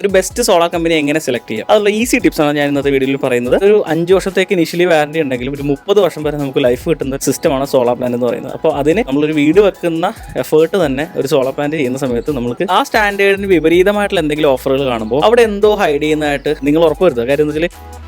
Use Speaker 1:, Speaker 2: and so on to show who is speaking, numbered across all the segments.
Speaker 1: ഒരു best solar company എങ്ങനെ select ചെയ്യാം? അതുള്ള ഈസി ടിപ്സ് ആണ് ഞാൻ ഇന്നത്തെ വീഡിയോയിൽ പറയുന്നത്. ഒരു അഞ്ച് വർഷത്തേക്ക് ഇനിഷ്യലി വാറണ്ടി ഉണ്ടെങ്കിലും ഒരു മുപ്പത് വർഷം വരെ നമുക്ക് ലൈഫ് കിട്ടുന്ന സിസ്റ്റമാണ് സോളാർ പ്ലാന്റ് എന്ന് പറയുന്നത്. അപ്പോൾ അതിന് നമ്മളൊരു വീട് വെക്കുന്ന എഫേർട്ട് തന്നെ ഒരു സോളാർ പ്ലാന്റ് ചെയ്യുന്ന സമയത്ത് നമുക്ക് ആ സ്റ്റാൻഡേർഡിന് വിപരീതമായിട്ടുള്ള എന്തെങ്കിലും ഓഫറുകൾ കാണുമ്പോൾ അവിടെ എന്തോ ഹൈഡ് ചെയ്യുന്നതായിട്ട് നിങ്ങൾ ഉറപ്പുവരുത്തുക കാര്യം എന്താ വെച്ചാൽ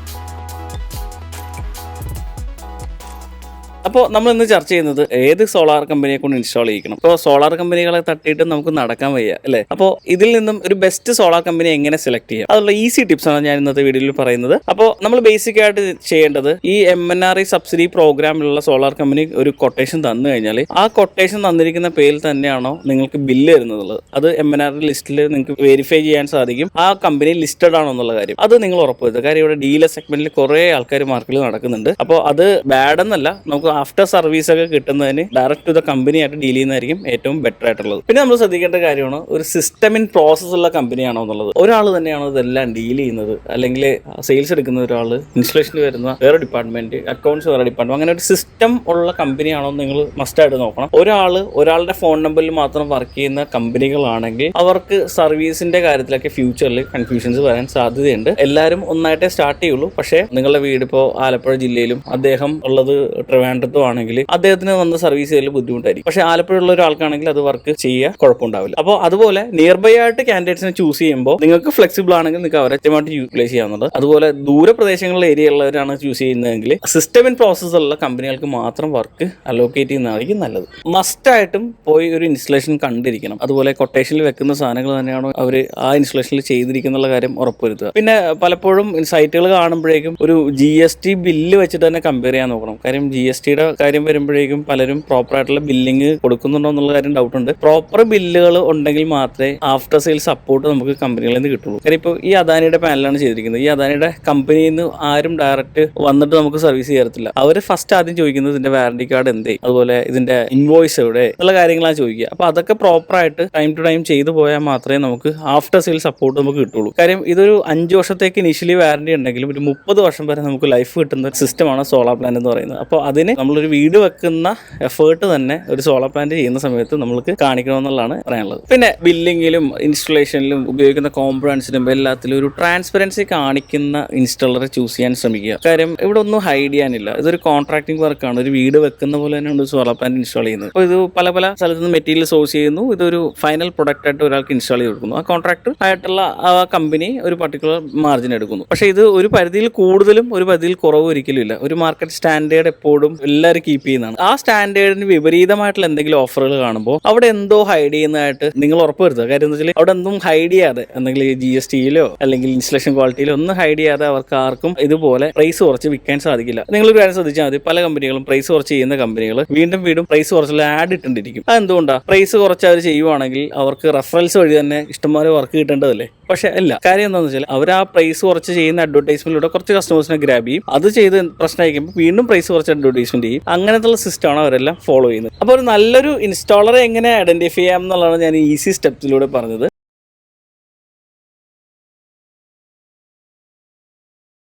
Speaker 1: അപ്പോൾ നമ്മൾ ഇന്ന് ചർച്ച ചെയ്യുന്നത് ഏത് സോളാർ കമ്പനിയെ കൊണ്ട് ഇൻസ്റ്റാൾ ചെയ്യിക്കണം? അപ്പോൾ സോളാർ കമ്പനികളെ തട്ടിയിട്ട് നമുക്ക് നടക്കാൻ വയ്യ അല്ലേ? അപ്പോൾ ഇതിൽ നിന്നും ഒരു ബെസ്റ്റ് സോളാർ കമ്പനി എങ്ങനെ സെലക്ട് ചെയ്യാം? അതുള്ള ഈസി ടിപ്സ് ആണ് ഞാൻ ഇന്നത്തെ വീഡിയോയിൽ പറയുന്നത്. അപ്പോൾ നമ്മൾ ബേസിക് ആയിട്ട് ചെയ്യേണ്ടത് ഈ എം എൻ ആർ സബ്സിഡി പ്രോഗ്രാമിലുള്ള സോളാർ കമ്പനി ഒരു കൊട്ടേഷൻ തന്നു കഴിഞ്ഞാൽ ആ കൊട്ടേഷൻ തന്നിരിക്കുന്ന പേരിൽ തന്നെയാണോ നിങ്ങൾക്ക് ബില്ല് വരുന്നത് അത് എം എൻ ആർ ലിസ്റ്റിൽ നിങ്ങൾക്ക് വെരിഫൈ ചെയ്യാൻ സാധിക്കും. ആ കമ്പനി ലിസ്റ്റഡ് ആണോ എന്നുള്ള കാര്യം. അത് നിങ്ങൾ ഉറപ്പുവരുത്തുക കാര്യം ഇവിടെ ഡീലർ സെഗ്മെന്റിൽ കുറേ ആൾക്കാർ മാർക്കിൽ നടക്കുന്നുണ്ട്. അപ്പോൾ അത് ബാഡ് എന്നല്ല. നമുക്ക് ആഫ്റ്റർ സർവീസ് ഒക്കെ കിട്ടുന്നതിന് ഡയറക്റ്റ് ടു ദ കമ്പനി ആയിട്ട് ഡീൽ ചെയ്യുന്നതായിരിക്കും ഏറ്റവും ബെറ്റർ ആയിട്ടുള്ളത്. പിന്നെ നമ്മൾ ശ്രദ്ധിക്കേണ്ട കാര്യമാണ് ഒരു സിസ്റ്റം ഇൻ പ്രോസസ് ഉള്ള കമ്പനിയാണോ എന്നുള്ളത്. ഒരാൾ തന്നെയാണോ ഇതെല്ലാം ഡീൽ ചെയ്യുന്നത്? അല്ലെങ്കിൽ സെയിൽസ് എടുക്കുന്ന ഒരാൾ ഇൻസ്റ്റലേഷൻ വരുന്ന വേറെ ഡിപ്പാർട്ട്മെന്റ് അക്കൗണ്ട്സ് വേറെ ഡിപ്പാർട്ട്മെന്റ് അങ്ങനെ ഒരു സിസ്റ്റം ഉള്ള കമ്പനിയാണോ നിങ്ങൾ നിങ്ങൾ മസ്റ്റായിട്ട് നോക്കണം. ഒരാൾ ഒരാളുടെ ഫോൺ നമ്പറിൽ മാത്രം വർക്ക് ചെയ്യുന്ന കമ്പനികളാണെങ്കിൽ അവർക്ക് സർവീസിന്റെ കാര്യത്തിലൊക്കെ ഫ്യൂച്ചറിൽ കൺഫ്യൂഷൻസ് വരാൻ സാധ്യതയുണ്ട്. എല്ലാവരും ഒന്നായിട്ടേ സ്റ്റാർട്ട് ചെയ്യുള്ളൂ. പക്ഷേ നിങ്ങളുടെ വീട് ഇപ്പോൾ ആലപ്പുഴ ജില്ലയിലും അദ്ദേഹം ഉള്ളത് ട്രിവാൻഡ്രത്തും ആണെങ്കിൽ അദ്ദേഹത്തിന് വന്ന സർവീസ് ചെയ്യൽ ബുദ്ധിമുട്ടായിരിക്കും. പക്ഷേ ആലപ്പുഴ ഉള്ള ഒരാൾക്കാണെങ്കിൽ അത് വർക്ക് ചെയ്യുക കുഴപ്പമുണ്ടാവില്ല. അപ്പോൾ അതുപോലെ നിയർ ബൈ ആയിട്ട് കാൻഡിഡേറ്റ്സിനെ ചൂസ് ചെയ്യുമ്പോൾ നിങ്ങൾക്ക് ഫ്ലെക്സിബിൾ ആണെങ്കിൽ നിങ്ങൾക്ക് അവരെ കൃത്യമായിട്ട് യൂട്ടിലൈസ് ചെയ്യാവുന്നത്. അതുപോലെ ദൂരപ്രദേശങ്ങളിലെ ഏരിയ ഉള്ളവരാണ് ചൂസ് ചെയ്യുന്നതെങ്കിൽ സിസ്റ്റം ഇൻ പ്രോസസ് ഉള്ള കമ്പനികൾക്ക് മാത്രം വർക്ക് അലോക്കേറ്റ് ചെയ്യുന്നതായിരിക്കും നല്ലത്. മസ്റ്റായിട്ടും പോയി ഒരു ഇൻസ്റ്റലേഷൻ കണ്ടിരിക്കണം. അതുപോലെ കൊട്ടേഷനിൽ വെക്കുന്ന സാധനങ്ങൾ തന്നെയാണോ അവർ ആ ഇൻസ്റ്റലേഷനിൽ ചെയ്തിരിക്കുന്നുള്ള കാര്യം ഉറപ്പുവരുത്തുക. പിന്നെ പലപ്പോഴും സൈറ്റുകൾ കാണുമ്പോഴേക്കും ഒരു ജി എസ് ടി ബില്ല് വെച്ചിട്ട് തന്നെ കമ്പയർ ചെയ്യാൻ നോക്കണം. കാര്യം ജി എസ് ടിയുടെ കാര്യം വരുമ്പോഴേക്കും പലരും പ്രോപ്പർ ആയിട്ടുള്ള ബില്ലിംഗ് കൊടുക്കുന്നുണ്ടോ എന്നുള്ള കാര്യം ഡൗട്ട് ഉണ്ട്. പ്രോപ്പർ ബില്ലുകൾ ഉണ്ടെങ്കിൽ മാത്രമേ ആഫ്റ്റർ സെയിൽ സപ്പോർട്ട് നമുക്ക് കമ്പനികളിൽ നിന്ന് കിട്ടുള്ളൂ. കാര്യം ഇപ്പോൾ ഈ അദാനിയുടെ പാനലാണ് ചെയ്തിരിക്കുന്നത്. ഈ അദാനിയുടെ കമ്പനിയിൽ നിന്ന് ആരും ഡയറക്റ്റ് വന്നിട്ട് നമുക്ക് സർവീസ് ചെയ്യത്തില്ല അവർ ഫസ്റ്റ് ആദ്യം ചോദിക്കുന്നത് ഇതിന്റെ വാറണ്ടി കാർഡ് എന്തേ? അതുപോലെ ഇതിന്റെ ഇൻവോയ്സ് എവിടെ? എന്നുള്ള കാര്യങ്ങളാണ് ചോദിക്കുക. അപ്പോൾ അതൊക്കെ പ്രോപ്പർ ആയിട്ട് ടൈം ടു ടൈം ചെയ്തു പോയാൽ മാത്രമേ നമുക്ക് ആഫ്റ്റർ സെയിൽ സപ്പോർട്ട് നമുക്ക് കിട്ടുള്ളൂ. കാര്യം ഇതൊരു അഞ്ച് വർഷത്തേക്ക് ഇനിഷ്യലി വാറണ്ടി ഉണ്ടെങ്കിലും ഒരു മുപ്പത് വർഷം വരെ നമുക്ക് ലൈഫ് കിട്ടുന്ന സിസ്റ്റമാണ് സോളാർ പ്ലാന്റ് എന്ന് പറയുന്നത്. അപ്പോൾ അതിന് നമ്മളൊരു വീട് വെക്കുന്ന എഫേർട്ട് തന്നെ ഒരു സോളാർ പ്ലാന്റ് ചെയ്യുന്ന സമയത്ത് നമുക്ക് കാണിക്കണമെന്നുള്ളതാണ് പറയാനുള്ളത്. പിന്നെ ബില്ലിങ്ങിലും ഇൻസ്റ്റലേഷനിലും ഉപയോഗിക്കുന്ന കോമ്പണൻസിലും എല്ലാത്തിലും ഒരു ട്രാൻസ്പെറൻസി കാണിക്കുന്ന ഇൻസ്റ്റാളറെ ചൂസ് ചെയ്യാൻ ശ്രമിക്കുക. കാര്യം ഇവിടെ ഒന്നും ഹൈഡ് ചെയ്യാനില്ല. ഇതൊരു കോൺട്രാക്ടിംഗ് വർക്കാണ് ഒരു വീട് വെക്കുന്ന പോലെ തന്നെയാണ് സോളാർ പ്ലാന്റ് ഇൻസ്റ്റാൾ ചെയ്യുന്നത്. അപ്പോൾ ഇത് പല പല സ്ഥലത്ത് നിന്ന് മെറ്റീരിയൽ സോഴ്സ് ചെയ്യുന്നു. ഇതൊരു ഫൈനൽ പ്രൊഡക്റ്റ് ആയിട്ട് ഒരാൾക്ക് ഇൻസ്റ്റാൾ ചെയ്ത് കൊടുക്കുന്നു. ആ കോൺട്രാക്ട് ആയിട്ടുള്ള ആ കമ്പനി ഒരു പർട്ടിക്കുലർ മാർജിൻ എടുക്കുന്നു. പക്ഷേ ഇത് ഒരു പരിധിയിൽ കൂടുതലും ഒരു പരിധിയിൽ കുറവും ഒരിക്കലും ഇല്ല. ഒരു മാർക്കറ്റ് സ്റ്റാൻഡേർഡ് എപ്പോഴും എല്ലാവരും കീപ്പ് ചെയ്യുന്നതാണ്. ആ സ്റ്റാൻഡേർഡിന് വിപരീതമായിട്ടുള്ള എന്തെങ്കിലും ഓഫറുകൾ കാണുമ്പോൾ അവിടെ എന്തോ ഹൈഡ് ചെയ്യുന്നതായിട്ട് നിങ്ങൾ ഉറപ്പുവരുത്തുക കാര്യം എന്താ വെച്ചാൽ അവിടെ എന്തും ഹൈഡ് ചെയ്യാതെ എന്തെങ്കിലും ജി എസ് ടിയിലോ അല്ലെങ്കിൽ ഇൻസ്റ്റലേഷൻ ക്വാളിറ്റിയിലോ ഒന്നും ഹൈഡ് ചെയ്യാതെ അവർക്ക് ആർക്കും ഇതുപോലെ പ്രൈസ് കുറച്ച് വിൽക്കാൻ സാധിക്കില്ല. നിങ്ങൾ ഒരു കാര്യം ശ്രദ്ധിച്ചാൽ മതി. പല കമ്പനികളും പ്രൈസ് കുറച്ച് ചെയ്യുന്ന കമ്പനികൾ വീണ്ടും വീണ്ടും പ്രൈസ് കുറച്ചുള്ള ആഡ് ഇട്ടുകൊണ്ടിരിക്കും. അതെന്തുകൊണ്ടാണ് പ്രൈസ് കുറച്ച് അവർ ചെയ്യുവാണെങ്കിൽ അവർക്ക് റെഫറൻസ് വഴി തന്നെ ഇഷ്ടംപോലെ വർക്ക് കിട്ടേണ്ടതല്ലേ? പക്ഷെ അല്ല കാര്യം എന്താണെന്ന് വെച്ചാൽ അവർ ആ പ്രൈസ് കുറച്ച് ചെയ്യുന്ന അഡ്വർടൈസ്മെന്റിലൂടെ കുറച്ച് കസ്റ്റമേഴ്സിനെ ഗ്രാബ് ചെയ്യും. അത് ചെയ്ത് പ്രശ്നമായിരിക്കുമ്പോൾ വീണ്ടും പ്രൈസ് കുറച്ച് അഡ്വർടൈസ്മെന്റ് ചെയ്യും. അങ്ങനത്തെ സിസ്റ്റമാണ് അവരെല്ലാം ഫോളോ ചെയ്യുന്നത്. അപ്പോൾ ഒരു നല്ലൊരു ഇൻസ്റ്റാളറെ എങ്ങനെ ഐഡന്റിഫൈ ചെയ്യാം എന്നുള്ളതാണ് ഞാൻ ഈസി സ്റ്റെപ്സിലൂടെ പറഞ്ഞത്.